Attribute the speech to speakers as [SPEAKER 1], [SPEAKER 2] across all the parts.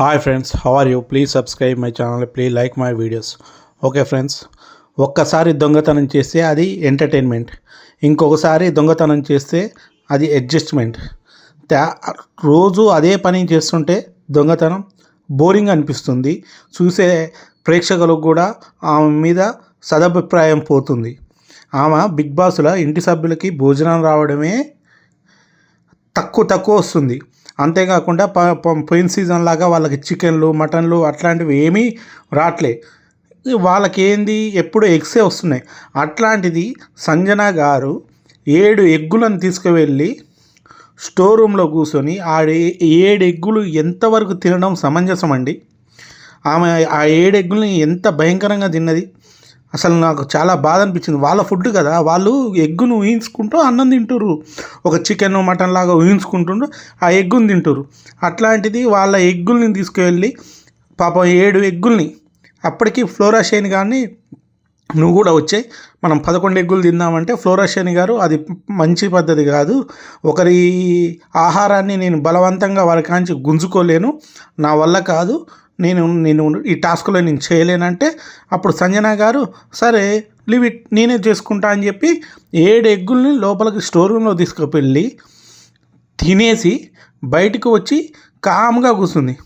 [SPEAKER 1] Hi friends how are you please subscribe my channel please like my videos okay friends ఒక్కసారి దొంగతనం చేస్తే అది entertainment ఇంకొకసారి దొంగతనం చేస్తే అది అడ్జస్ట్మెంట్ రోజు అదే పని చేస్తుంటే దొంగతనం బోరింగ్ అనిపిస్తుంది. చూసే ప్రేక్షకులకు కూడా ఆమె మీద సదభిప్రాయం పోతుంది. ఆమె బిగ్ బాస్లో ఇంటి సభ్యులకి భోజనం రావడమే తక్కువ తక్కువ వస్తుంది. అంతేకాకుండా పోయిన సీజన్ లాగా వాళ్ళకి చికెన్లు మటన్లు అట్లాంటివి ఏమీ రావట్లే వాళ్ళకి ఏంది ఎప్పుడు ఎగ్సే వస్తున్నాయి. అట్లాంటిది సంజన గారు ఏడు ఎగ్గులను తీసుకువెళ్ళి స్టోర్ రూమ్లో కూర్చొని ఆ ఏ- ఏడు ఎగ్గులు ఎంతవరకు తినడం సమంజసం అండి ఆమె ఆ ఏడు ఎగ్గుల్ని ఎంత భయంకరంగా తిన్నది? అసలు నాకు చాలా బాధ అనిపించింది. వాళ్ళ ఫుడ్ కదా వాళ్ళు ఎగ్గును ఊహించుకుంటూ అన్నం తింటుర్రు. ఒక చికెన్ మటన్ లాగా ఊహించుకుంటుండ్రు ఆ ఎగ్గుని తింటుర్రు. అట్లాంటిది వాళ్ళ ఎగ్గుల్ని తీసుకువెళ్ళి పాపం ఏడు ఎగ్గుల్ని అప్పటికి ఫ్లోరాషేన్ కానీ నువ్వు కూడా వచ్చాయి మనం పదకొండు ఎగ్గులు తిందామంటే ఫ్లోరాషేని గారు అది మంచి పద్ధతి కాదు. ఒకరి ఆహారాన్ని నేను బలవంతంగా వారి కాంచి గుంజుకోలేను. నా వల్ల కాదు. నేను నేను ఈ టాస్క్లో నేను చేయలేనంటే అప్పుడు సంజన గారు సరే లివ్ ఇట్ నేనే చేసుకుంటా అని చెప్పి ఏడు ఎగ్గుల్ని లోపలికి స్టోర్ రూమ్లో తీసుకువెళ్ళి తినేసి బయటకు వచ్చి కామ్గా కూర్చుంది.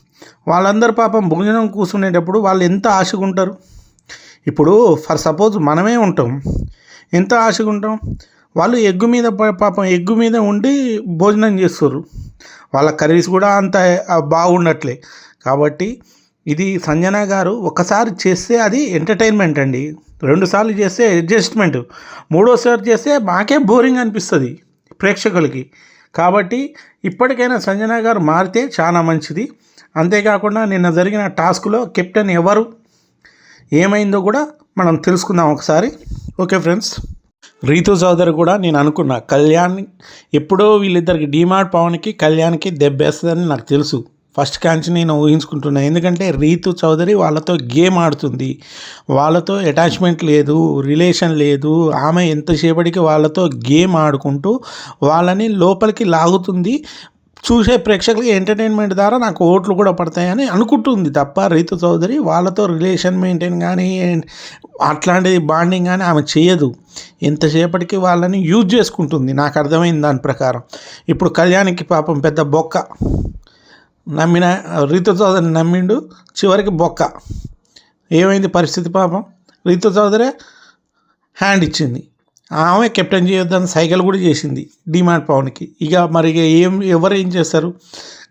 [SPEAKER 1] వాళ్ళందరూ పాపం భోజనం కూర్చునేటప్పుడు వాళ్ళు ఎంత ఆశగా ఉంటారు? ఇప్పుడు ఫర్ సపోజ్ మనమే ఉంటాం. ఎంత ఆశగా ఉంటాం? వాళ్ళు ఎగ్గు మీద పాపం ఎగ్గు మీద ఉండి భోజనం చేస్తారు. వాళ్ళ కర్రీస్ కూడా అంత బాగుండట్లే. కాబట్టి ఇది సంజన గారు ఒకసారి చేస్తే అది ఎంటర్టైన్మెంట్ అండి. రెండుసార్లు చేస్తే అడ్జస్ట్మెంట్ మూడోసారి చేస్తే మాకే బోరింగ్ అనిపిస్తుంది ప్రేక్షకులకి. కాబట్టి ఇప్పటికైనా సంజన గారు మారితే చాలా మంచిది. అంతేకాకుండా నిన్న జరిగిన టాస్క్లో కెప్టెన్ ఎవరు ఏమైందో కూడా మనం తెలుసుకుందాం ఒకసారి. Okay friends. రీతు చౌదరి కూడా నేను అనుకున్నా కళ్యాణ్ ఎప్పుడో వీళ్ళిద్దరికి డీమార్ట్ పవన్కి కళ్యాణ్కి దెబ్బేస్తుందని నాకు తెలుసు. ఫస్ట్ క్యాన్స్ నేను ఊహించుకుంటున్నా. ఎందుకంటే రీతు చౌదరి వాళ్ళతో గేమ్ ఆడుతుంది. వాళ్ళతో అటాచ్మెంట్ లేదు రిలేషన్ లేదు. ఆమె ఎంతసేపటికి వాళ్ళతో గేమ్ ఆడుకుంటూ వాళ్ళని లోపలికి లాగుతుంది. చూసే ప్రేక్షకులకి ఎంటర్టైన్మెంట్ ద్వారా నాకు ఓట్లు కూడా పడతాయని అనుకుంటుంది తప్ప రీతు చౌదరి వాళ్ళతో రిలేషన్ మెయింటైన్ కానీ అట్లాంటిది బాండింగ్ కానీ ఆమె చేయదు. ఎంతసేపటికి వాళ్ళని యూజ్ చేసుకుంటుంది. నాకు అర్థమైంది దాని ప్రకారం. ఇప్పుడు కళ్యాణ్కి పాపం పెద్ద బొక్క. నమ్మిన రీతు చౌదరిని నమ్మిండు. చివరికి బొక్క. ఏమైంది పరిస్థితి పాపం? రీతు చౌదరి హ్యాండ్ ఇచ్చింది. ఆమె కెప్టెన్ చేయొద్దని సైకిల్ కూడా చేసింది డిమాండ్ పవన్కి. ఇక మరి ఏం ఎవరు ఏం చేస్తారు?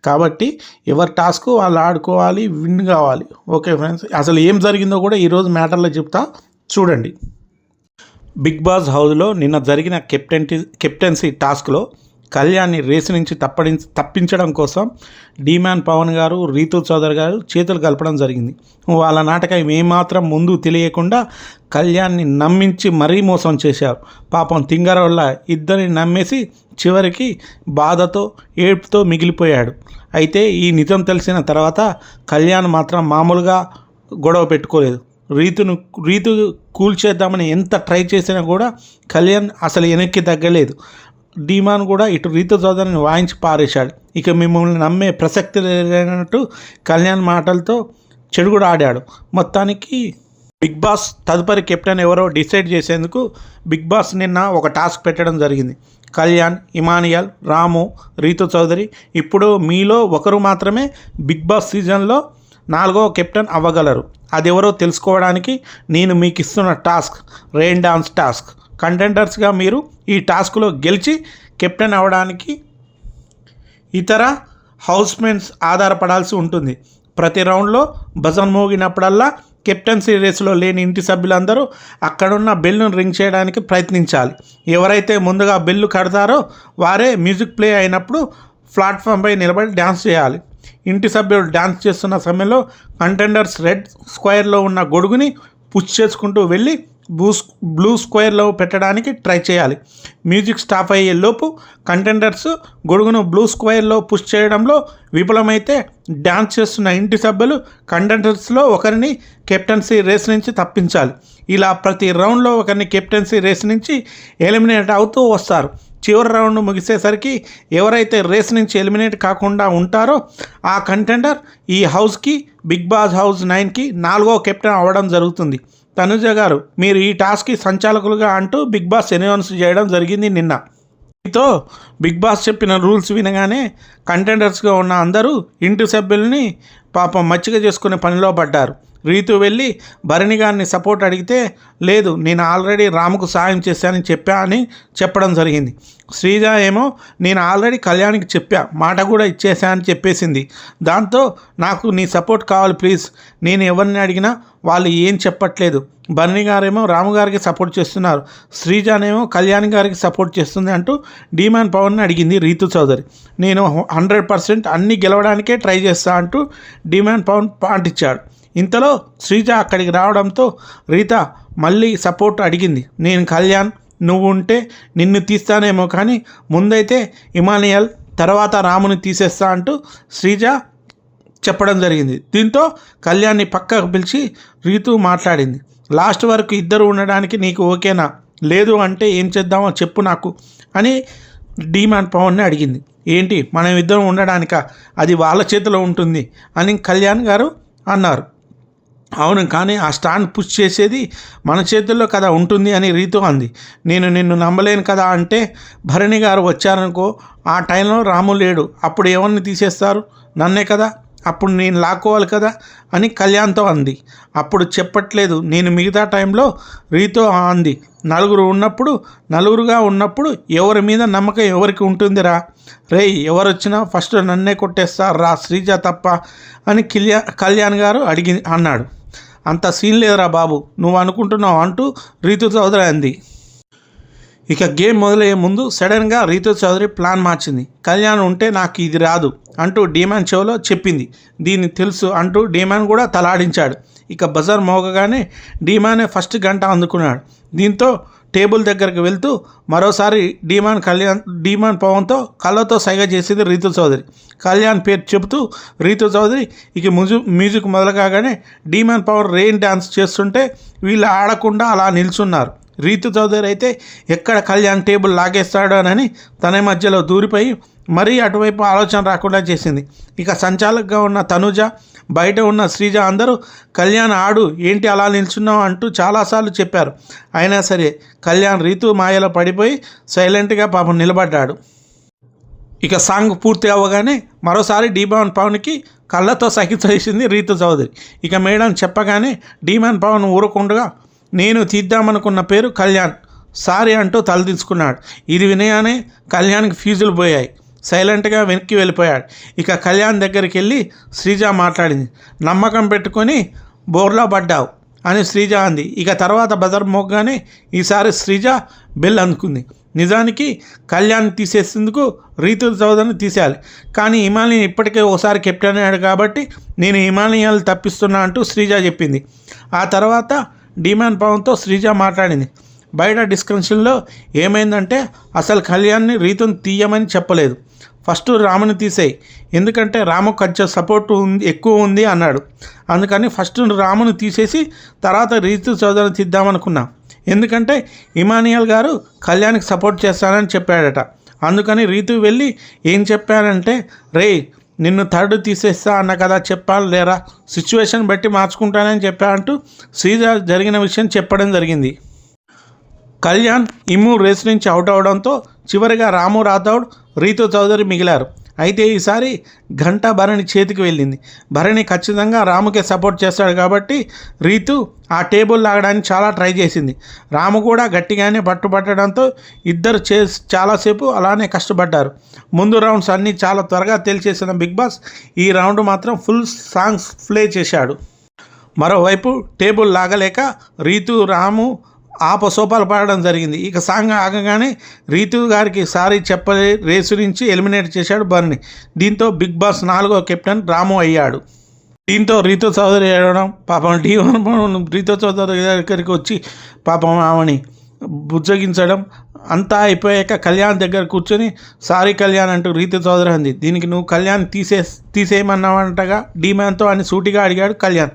[SPEAKER 1] కాబట్టి ఎవరి టాస్క్ వాళ్ళు ఆడుకోవాలి విన్ కావాలి. ఓకే ఫ్రెండ్స్ అసలు ఏం జరిగిందో కూడా ఈరోజు మ్యాటర్లో చెప్తా. చూడండి. బిగ్ బాస్ హౌస్లో నిన్న జరిగిన కెప్టెన్ కెప్టెన్సీ టాస్క్లో కళ్యాణ్ని రేసు నుంచి తప్పడి తప్పించడం కోసం డీమాన్ పవన్ గారు రీతు చౌదరి గారు చేతులు కలపడం జరిగింది. వాళ్ళ నాటకం ఏమాత్రం ముందు తెలియకుండా కళ్యాణ్ని నమ్మించి మరీ మోసం చేశారు. పాపం తింగర వల్ల ఇద్దరిని నమ్మేసి చివరికి బాధతో ఏడుపుతో మిగిలిపోయాడు. అయితే ఈ నిజం తెలిసిన తర్వాత కళ్యాణ్ మాత్రం మామూలుగా గొడవ పెట్టుకోలేదు. రీతును రీతు కూల్చేద్దామని ఎంత ట్రై చేసినా కూడా కళ్యాణ్ అసలు వెనక్కి తగ్గలేదు. డీమాన్ కూడా ఇటు రీతు చౌదరిని వాయించి పారేశాడు. ఇక మిమ్మల్ని నమ్మే ప్రసక్తి లేనట్టు కళ్యాణ్ మాటలతో చెడు కూడా ఆడాడు మొత్తానికి బిగ్ బాస్ తదుపరి కెప్టెన్ ఎవరో డిసైడ్ చేసేందుకు బిగ్ బాస్ నిన్న ఒక టాస్క్ పెట్టడం జరిగింది. కళ్యాణ్ ఇమానియల్ రాము రీతు చౌదరి ఇప్పుడు మీలో ఒకరు మాత్రమే బిగ్ బాస్ సీజన్లో నాలుగో కెప్టెన్ అవ్వగలరు. అది ఎవరో తెలుసుకోవడానికి నేను మీకు ఇస్తున్న టాస్క్ రెయిన్ డాన్స్ టాస్క్. కంటెండర్స్గా మీరు ఈ టాస్క్లో గెలిచి కెప్టెన్ అవడానికి ఇతర హౌస్మెన్స్ ఆధారపడాల్సి ఉంటుంది. ప్రతి రౌండ్లో భజన్ మోగినప్పుడల్లా కెప్టెన్సీ రేసులో లేని ఇంటి సభ్యులందరూ అక్కడున్న బెల్ను రింగ్ చేయడానికి ప్రయత్నించాలి. ఎవరైతే ముందుగా బెల్లు కడతారో వారే మ్యూజిక్ ప్లే అయినప్పుడు ప్లాట్ఫామ్పై నిలబడి డ్యాన్స్ చేయాలి. ఇంటి సభ్యులు డ్యాన్స్ చేస్తున్న సమయంలో కంటెండర్స్ రెడ్ స్క్వేర్లో ఉన్న గొడుగుని పుష్ చేసుకుంటూ వెళ్ళి బ్లూ బ్లూ స్క్వేర్లో పెట్టడానికి ట్రై చేయాలి. మ్యూజిక్ స్టాప్ అయ్యే లోపు కంటెండర్స్ గొడుగును బ్లూ స్క్వేర్లో పుష్ చేయడంలో విఫలమైతే డ్యాన్స్ చేస్తున్న ఇంటి సభ్యులు కంటెండర్స్లో ఒకరిని కెప్టెన్సీ రేస్ నుంచి తప్పించాలి. ఇలా ప్రతి రౌండ్లో ఒకరిని కెప్టెన్సీ రేస్ నుంచి ఎలిమినేట్ అవుతూ వస్తారు. చివరి రౌండ్ ముగిసేసరికి ఎవరైతే రేస్ నుంచి ఎలిమినేట్ కాకుండా ఉంటారో ఆ కంటెండర్ ఈ హౌస్కి బిగ్ బాస్ హౌస్ నైన్కి నాలుగో కెప్టెన్ అవ్వడం జరుగుతుంది. తనుజ గారు మీరు ఈ టాస్క్కి సంచాలకులుగా అంటూ బిగ్ బాస్ అనౌన్స్ చేయడం జరిగింది నిన్న. దీంతో బిగ్ బాస్ చెప్పిన రూల్స్ వినగానే కంటెండర్స్గా ఉన్న అందరూ ఇంటి సభ్యుల్ని పాపం మచ్చిక చేసుకునే పనిలో పడ్డారు. రీతు వెళ్ళి భరణి గారిని సపోర్ట్ అడిగితే లేదు నేను ఆల్రెడీ రాముకు సాయం చేశానని చెప్పా అని చెప్పడం జరిగింది. శ్రీజ ఏమో నేను ఆల్రెడీ కళ్యాణ్కి చెప్పా మాట కూడా ఇచ్చేసా అని చెప్పేసింది. దాంతో నాకు నీ సపోర్ట్ కావాలి ప్లీజ్ నేను ఎవరిని అడిగినా వాళ్ళు ఏం చెప్పట్లేదు. బర్ని గారేమో రాము గారికి సపోర్ట్ చేస్తున్నారు. శ్రీజానేమో కళ్యాణ్ గారికి సపోర్ట్ చేస్తుంది అంటూ డీమాన్ పవన్ని అడిగింది రీతు చౌదరి. నేను హండ్రెడ్ పర్సెంట్ అన్ని గెలవడానికే ట్రై చేస్తా అంటూ డీమాన్ పవన్ పాటించాడు. ఇంతలో శ్రీజ అక్కడికి రావడంతో రీత మళ్ళీ సపోర్ట్ అడిగింది. నేను కళ్యాణ్ నువ్వు ఉంటే నిన్ను తీస్తానేమో కానీ ముందైతే ఇమానియల్ తర్వాత రాముని తీసేస్తా అంటూ శ్రీజ చెప్పడం జరిగింది. దీంతో కళ్యాణ్ని పక్కకు పిలిచి రీతు మాట్లాడింది. లాస్ట్ వరకు ఇద్దరు ఉండడానికి నీకు ఓకేనా? లేదు అంటే ఏం చేద్దామో చెప్పు నాకు అని డీమాన్ పవన్ని అడిగింది. ఏంటి? మనం ఇద్దరం ఉండడానిక? అది వాళ్ళ చేతిలో ఉంటుంది అని కళ్యాణ్ గారు అన్నారు. అవును కానీ ఆ స్టాండ్ పుష్ చేసేది మన చేతుల్లో కదా ఉంటుంది అని రీతు అంది. నేను నిన్ను నమ్మలేను కదా అంటే భరణి గారు వచ్చారనుకో ఆ టైంలో రాము లేడు. అప్పుడు ఎవరిని తీసేస్తారు? నన్నే కదా. అప్పుడు నేను లాక్కోవాలి కదా అని కళ్యాణ్తో అంది. అప్పుడు చెప్పట్లేదు నేను మిగతా టైంలో రీతో అంది. నలుగురు ఉన్నప్పుడు నలుగురుగా ఉన్నప్పుడు ఎవరి మీద నమ్మకం ఎవరికి ఉంటుందిరా? రే ఎవరు వచ్చినా ఫస్ట్ నన్నే కొట్టేస్తారు రా శ్రీజ తప్ప అని కళ్యా కళ్యాణ్ గారు అడిగి అన్నాడు. అంత సీన్ లేదురా బాబు. నువ్వు అనుకుంటున్నావు అంటూ రీతు చౌదరి అంది. ఇక గేమ్ మొదలయ్యే ముందు సడన్గా రీతు చౌదరి ప్లాన్ మార్చింది. కళ్యాణ్ ఉంటే నాకు ఇది రాదు అంటూ డీమాన్ షోలో చెప్పింది. దీన్ని తెలుసు అంటూ డీమాన్ కూడా తలాడించాడు. ఇక బజార్ మోగగానే డీమానే ఫస్ట్ గంట అందుకున్నాడు. దీంతో టేబుల్ దగ్గరికి వెళ్తూ మరోసారి డీమాన్ కళ్యాణ్ డీమాన్ పవన్తో కళ్ళతో సైగ చేసేది రీతు చౌదరి. కళ్యాణ్ పేరు చెబుతూ రీతు చౌదరి ఇక మ్యూజిక్ మ్యూజిక్ మొదలగానే డీమాన్ పవన్ రెయిన్ డ్యాన్స్ చేస్తుంటే వీళ్ళు ఆడకుండా అలా నిల్చున్నారు. రీతు చౌదరి అయితే ఎక్కడ కళ్యాణ్ టేబుల్ లాగేస్తాడోనని తన మధ్యలో దూరిపోయి మరీ అటువైపు ఆలోచన రాకుండా చేసింది. ఇక సంచాలకుగా ఉన్న తనుజ బయట ఉన్న శ్రీజ అందరూ కళ్యాణ్ ఆడు ఏంటి అలా నిల్చున్నావు? అంటూ చాలాసార్లు చెప్పారు. అయినా సరే కళ్యాణ్ రీతు మాయలో పడిపోయి సైలెంట్గా పాపం నిలబడ్డాడు. ఇక సాంగ్ పూర్తి అవ్వగానే మరోసారి డీమాన్ పవన్కి కళ్ళతో సహించేసింది రీతు చౌదరి. ఇక మేడం చెప్పగానే డీమాన్ పవన్ ఊరకుండగా నేను తీద్దామనుకున్న పేరు కళ్యాణ్. సారీ అంటూ తలదించుకున్నాడు. ఇది వినయానే కళ్యాణ్కి ఫీజులు పోయాయి. సైలెంట్గా వెనక్కి వెళ్ళిపోయాడు. ఇక కళ్యాణ్ దగ్గరికి వెళ్ళి శ్రీజ మాట్లాడింది. నమ్మకం పెట్టుకొని బోర్లో పడ్డావు అని శ్రీజ అంది. ఇక తర్వాత బజర్ మోగ్గానే ఈసారి శ్రీజ బెల్ అందుకుంది. నిజానికి కళ్యాణ్ తీసేసేందుకు రీతు చౌదరిని తీసేయాలి. కానీ హిమాలయన్ ఇప్పటికే ఒకసారి కెప్టెన్ అయ్యాడు కాబట్టి నేను హిమాలయాలు తప్పిస్తున్నా అంటూ శ్రీజ చెప్పింది. ఆ తర్వాత డిమాండ్ పవన్తో శ్రీజ మాట్లాడింది. బయట డిస్కషన్లో ఏమైందంటే అసలు కళ్యాణ్ని రీతుని తీయమని చెప్పలేదు. ఫస్ట్ రాముని తీసేయి. ఎందుకంటే రాము కొంచెం సపోర్ట్ ఉంది ఎక్కువ ఉంది అన్నాడు. అందుకని ఫస్ట్ రాముని తీసేసి తర్వాత రీతు చౌదరిని తీద్దామనుకున్నా ఎందుకంటే ఇమానియల్ గారు కళ్యాణ్కి సపోర్ట్ చేస్తానని చెప్పాడట. అందుకని రీతు వెళ్ళి ఏం చెప్పానంటే రే నిన్ను థర్డ్ తీసేస్తా అన్న కదా చెప్పాలి లేరా? సిచ్యువేషన్ బట్టి మార్చుకుంటానని చెప్పా అంటూ శ్రీజ జరిగిన విషయం చెప్పడం జరిగింది. కళ్యాణ్ ఇమ్ము రేస్ నుంచి అవుట్ అవడంతో చివరిగా రాము రాథౌడ్ రీతు చౌదరి మిగిలారు. అయితే ఈసారి గంట భరణి చేతికి వెళ్ళింది. భరణి ఖచ్చితంగా రాముకే సపోర్ట్ చేస్తాడు కాబట్టి రీతు ఆ టేబుల్ లాగడానికి చాలా ట్రై చేసింది. రాము కూడా గట్టిగానే పట్టుబట్టడంతో ఇద్దరు చే చాలాసేపు అలానే కష్టపడ్డారు. ముందు రౌండ్స్ అన్నీ చాలా త్వరగా తేల్చేసిన బిగ్ బాస్ ఈ రౌండ్ మాత్రం ఫుల్ సాంగ్స్ ప్లే చేశాడు. మరోవైపు టేబుల్ లాగలేక రీతు రాము ఆపసోపాలు పడడం జరిగింది. ఇక సాంగ్ ఆగగానే రీతు గారికి సారీ చెప్పలే రేసు నుంచి ఎలిమినేట్ చేశాడు బర్ని. దీంతో బిగ్ బాస్ నాలుగో కెప్టెన్ రాము అయ్యాడు. దీంతో రీతు చౌదరి ఏడవడం పాపం డీ రీతు చౌదరి దగ్గరికి వచ్చి పాపం ఆమెని బుజ్జగించడం అంతా అయిపోయాక కళ్యాణ్ దగ్గర కూర్చొని సారీ కళ్యాణ్ అంటూ రీతు చౌదరి అంది. దీనికి నువ్వు కళ్యాణ్ తీసే తీసేయమన్నావంటగా డీమాన్తో అని సూటిగా అడిగాడు కళ్యాణ్.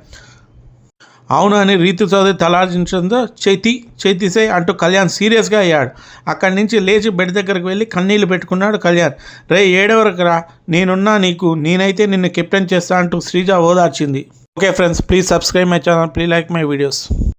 [SPEAKER 1] అవును అని రీతి చౌదరి తలాడించడంతో చేతి చేతిసే అంటూ కళ్యాణ్ సీరియస్గా అయ్యాడు. అక్కడి నుంచి లేచి బెడ్ దగ్గరికి వెళ్ళి కన్నీళ్ళు పెట్టుకున్నాడు కళ్యాణ్. రే ఏడవరకు రా. నేనున్నా నీకు. నేనైతే నిన్ను కెప్టెన్ చేస్తా అంటూ Sreeja ఓదార్చింది. Okay friends please subscribe my channel please like my videos.